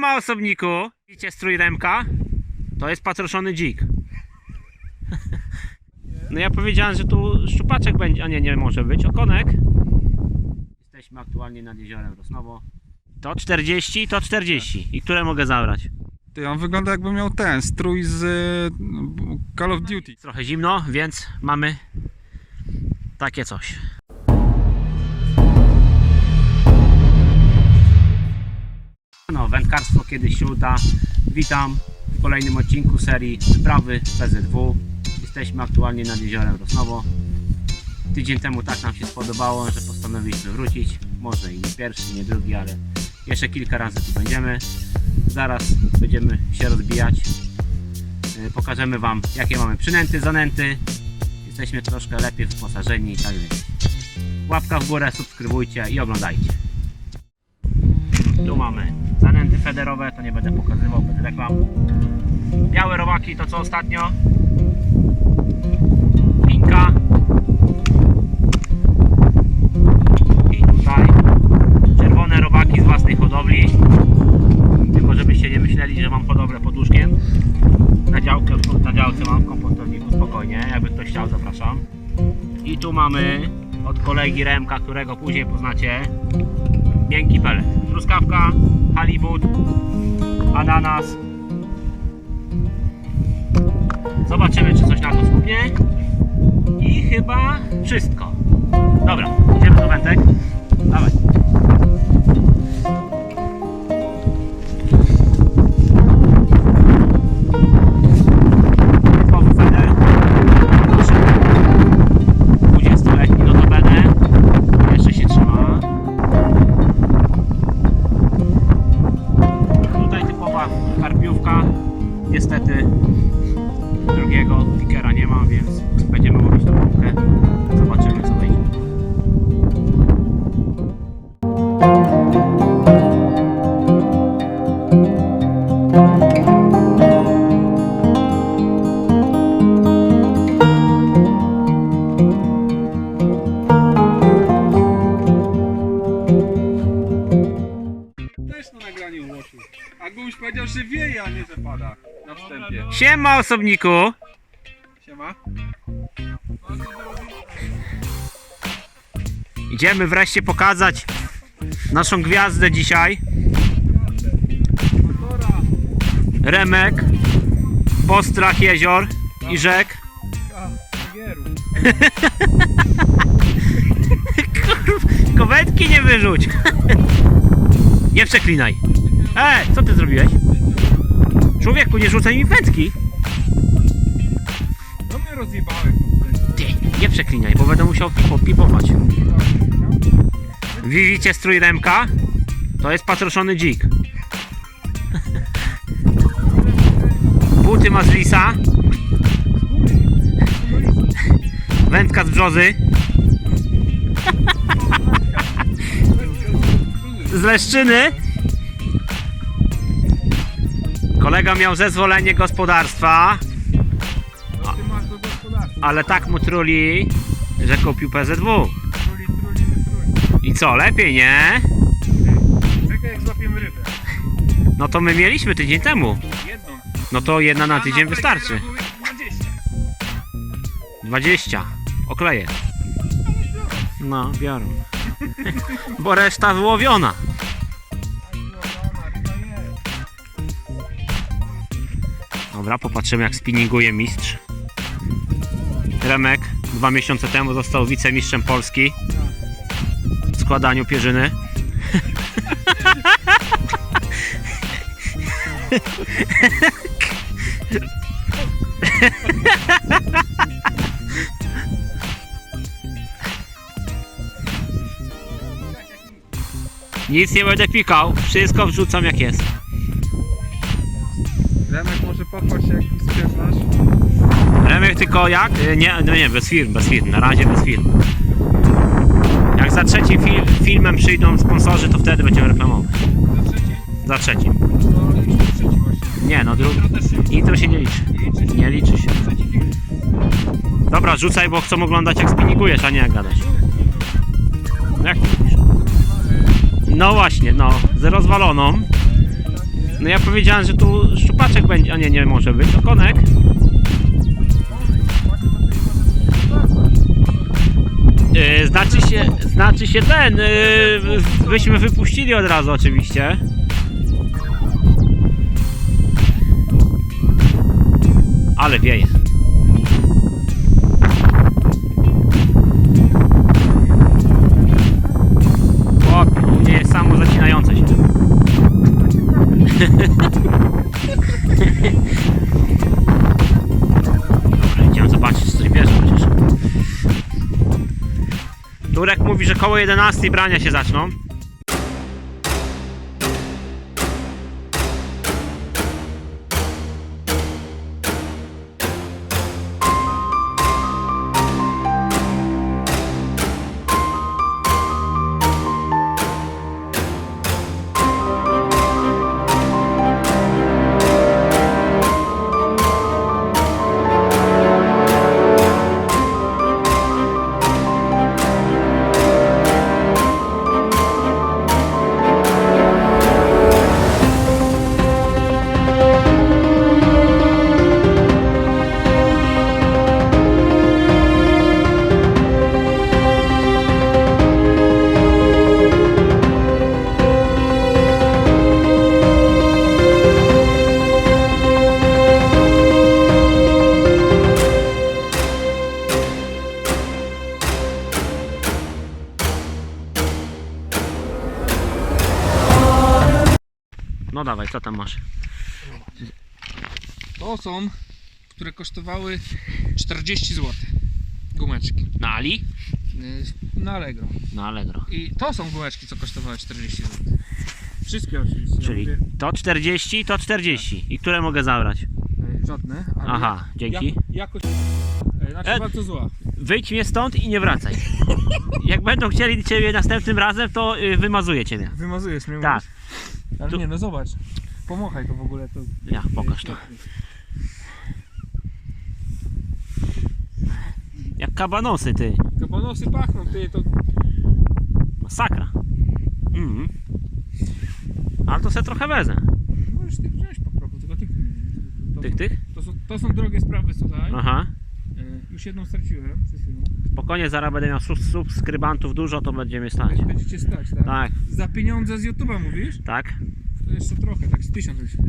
Siema osobniku! Widzicie strój Remka? To jest patroszony dzik. No ja powiedziałem, że tu szczupaczek będzie, a nie, nie może być, okonek. Jesteśmy aktualnie nad jeziorem Rosnowo. To 40, to 40. I które mogę zabrać? Ty, on wygląda jakby miał ten strój z y, Call of Duty. Trochę zimno, więc mamy takie coś. No, wędkarstwo kiedyś się uda. Witam w kolejnym odcinku serii Wyprawy PZW. Jesteśmy aktualnie nad jeziorem Rosnowo. Tydzień temu tak nam się spodobało, że postanowiliśmy wrócić. Może i nie pierwszy, nie drugi, ale jeszcze kilka razy tu będziemy. Zaraz będziemy się rozbijać. Yy, Pokażemy Wam, jakie mamy przynęty, zanęty. Jesteśmy troszkę lepiej wyposażeni i tak dalej. Łapka w górę, subskrybujcie i oglądajcie. Tu mamy federowe, to nie będę pokazywał bez reklam. Białe robaki to co ostatnio. Pinka. I tutaj czerwone robaki z własnej hodowli. Tylko żebyście nie myśleli, że mam hodowlę pod łóżkiem. Na działkę, na działce mam w kompostowniku spokojnie, jakby ktoś chciał zapraszam. I tu mamy od kolegi Remka, którego później poznacie, miękki pelet. Truskawka, halibut, ananas. Zobaczymy, czy coś na to skupnie. I chyba wszystko. Dobra, idziemy do wętek. Dawaj. Pada. Na wstępie. Siema osobniku! Siema. Idziemy wreszcie pokazać naszą gwiazdę dzisiaj. Remek, postrach jezior i rzek. Wędki nie wyrzuć. Nie przeklinaj. E, co ty zrobiłeś? Człowieku, nie rzucaj mi wędki. No mnie rozjebałem. Ty, nie przeklinaj, bo będę musiał pipo, pipować. Widzicie strój Remka? To jest patroszony dzik. Buty ma z lisa. Wędka z brzozy. Z leszczyny. Kolega miał zezwolenie gospodarstwa, ale tak mu truli, że kupił PZW. I co, lepiej, nie? Czekaj jak złapiemy rybę. No to my mieliśmy tydzień temu. No to jedna na tydzień wystarczy. Playera były 20. 20. Okleję. No, biorą. Bo reszta wyłowiona. Dobra, popatrzymy jak spinninguje mistrz. Remek dwa miesiące temu został wicemistrzem Polski w składaniu pierzyny. Nic nie będę pikał, wszystko wrzucam jak jest. Pochwal się masz. Remek tylko jak? Y, Nie, no nie, bez firm, bez firm, na razie bez firm. Jak za trzecim fil filmem przyjdą sponsorzy, to wtedy będziemy reklamować. Na trzeci? Za trzecim. No ale już na trzeci właśnie. Nie, no drugi. To też się Intro się nie liczy. liczy. się. Nie liczy się. Trzeci film. Dobra, rzucaj, bo chcą oglądać jak spinningujesz, a nie jak gadasz. Jak to mówisz? No właśnie, no, z rozwaloną. No ja powiedziałem, że tu szczupaczek będzie, a nie, nie może być, to konek. Yy, znaczy się, znaczy się ten, yy, byśmy wypuścili od razu oczywiście. Ale wieje. Mówi, że koło 11 brania się zaczną. Dawaj, co tam masz? To są, które kosztowały 40 zł. Gumeczki. Na Ali? Yy, Na Allegro. Na Allegro. I to są gumeczki, co kosztowały 40 zł. Wszystkie oczywiście. ja Czyli mówię, to 40, to 40. I które mogę zabrać? yy, Żadne. Aha, dzięki. Jak, jakość yy, znaczy E- bardzo zła. Wyjdź mnie stąd i nie wracaj. Jak będą chcieli ciebie następnym razem, to y, wymazuję ciebie. Wymazujesz mnie. Tak. mówisz? Ale nie, no zobacz. Pomochaj to w ogóle. To Ja, pokaż to. Jak kabanosy, ty. Kabanosy pachną, ty to Masakra. Mhm. Ale to se trochę wezmę. możesz tych wziąć po prostu, tylko tych. To, Tych, tych? To są, to są drogie sprawy, słuchaj. Aha. Yy, Już jedną straciłem przed chwilą. Spokojnie, zaraz będę miał sub- subskrybantów dużo, to będziemy stać. Będziecie stać, tak? Tak, Za pieniądze z YouTube'a mówisz? tak. To jeszcze trochę, tak z tysiąc już.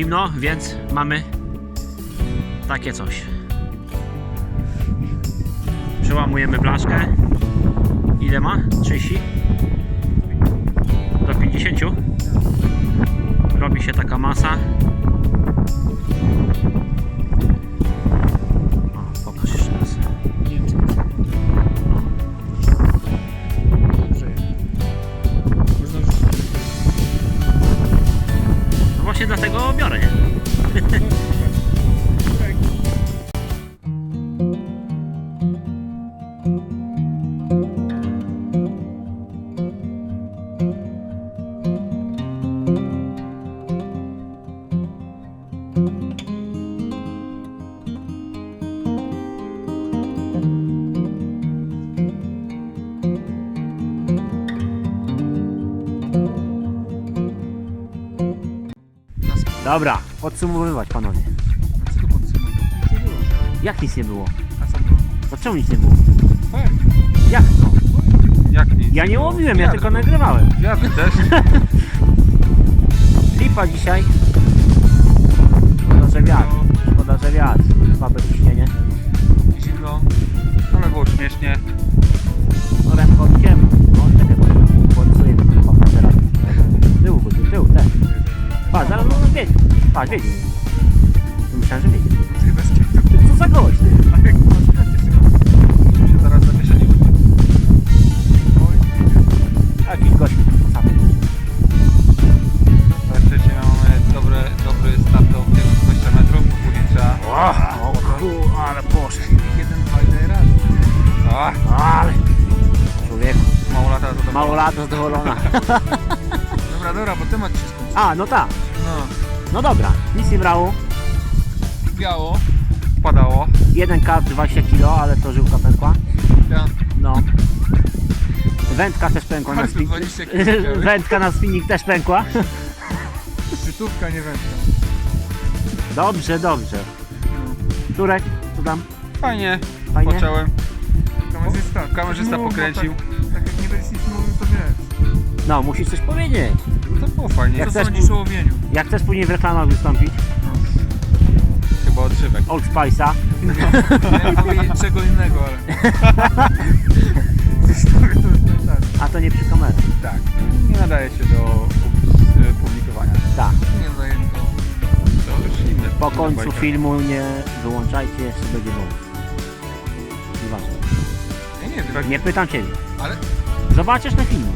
zimno, więc mamy takie coś. Przełamujemy blaszkę. Ile ma? 30? Do 50? Robi się taka masa. Dobra, podsumowywać panowie. A co to? Nic nie było. Jak nic nie było? A co było? To czemu nic nie było? Fair. Jak to? Jak nic? Ja nie łowiłem, ja tylko nagrywałem. Ja też. Lipa dzisiaj. Szkoda, że wiatr. Szkoda, że wiatr. Słabe ciśnienie. Zimno. Ale było śmiesznie. No od ciemno. No czekaj, bo teraz. Tył, tył, też. Patrz, zaraz można wiedzieć. Patrz, wiedzieć. Myślałem, że wiedzieć. Chyba. Tak Co za gość? A tak jak masz? Się zaraz zamieszanie Jakiś gość sam. Praktycznie mamy dobry, dobry start do 20 metrów, później trzeba... O, o ku, ale poszedł. Jeden fajny raz. O, ale... Człowieku. Mało zadowolona. A, no tak. No, No dobra, nic nie brało. biało. Padało. Jeden karp 20 kg, ale to żyłka pękła. Ja. No. Wędka też pękła na spinning. 20 kg. Wędka na spinning też pękła. Szczytówka, nie wędka. Dobrze, dobrze. Turek, co tam? Fajnie, Fajnie? począłem. Kamerzysta. Kamerzysta bo pokręcił. Tak, tak jak nie będziesz nic mówił, to wiesz. No, musisz coś powiedzieć. No to było fajnie. Jak chcesz o łowieniu? Jak chcesz później w reklamach wystąpić, Chyba odżywek. Old Spice'a, Miałem powiedzieć czego innego, ale... Historię to nie tak. a to nie przy kamerach. Tak. Nie nadaje się do pub- publikowania. Tak. Nie mi to. Już inne. Po inna końcu bajka. filmu nie wyłączajcie, jeszcze będzie bonus. Nieważne. Nie wiem. Nie pytam Ciebie. Ale Zobaczysz na filmie.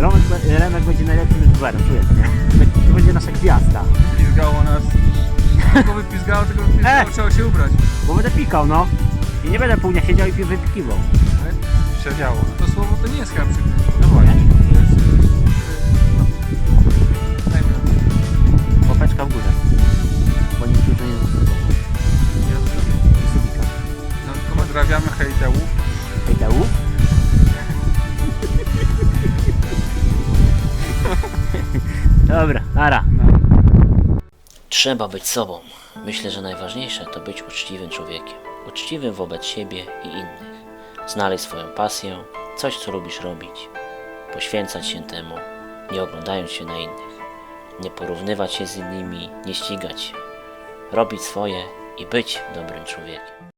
Remek, Remek będzie najlepszym youtuberem, czuję to, nie? To będzie nasza gwiazda. Pizgało nas. Tylko wypizgało, tylko wypizgało, E! trzeba się ubrać. Bo będę pikał, no. I nie będę pół dnia siedział i pi- wypikiwał. Przewiało. To słowo to nie jest chyba przykre. No właśnie. To jest... Dajmy na to. Popeczka w górę. Bo niektórzy nie zasługują. Ja zrobię. I subika. No, komentarz. Pozdrawiamy hejtełów. Hej, Dobra, nara. Trzeba być sobą. Myślę, że najważniejsze to być uczciwym człowiekiem. Uczciwym wobec siebie i innych. Znaleźć swoją pasję, coś co lubisz robić. Poświęcać się temu, nie oglądając się na innych. Nie porównywać się z innymi, nie ścigać się. Robić swoje i być dobrym człowiekiem.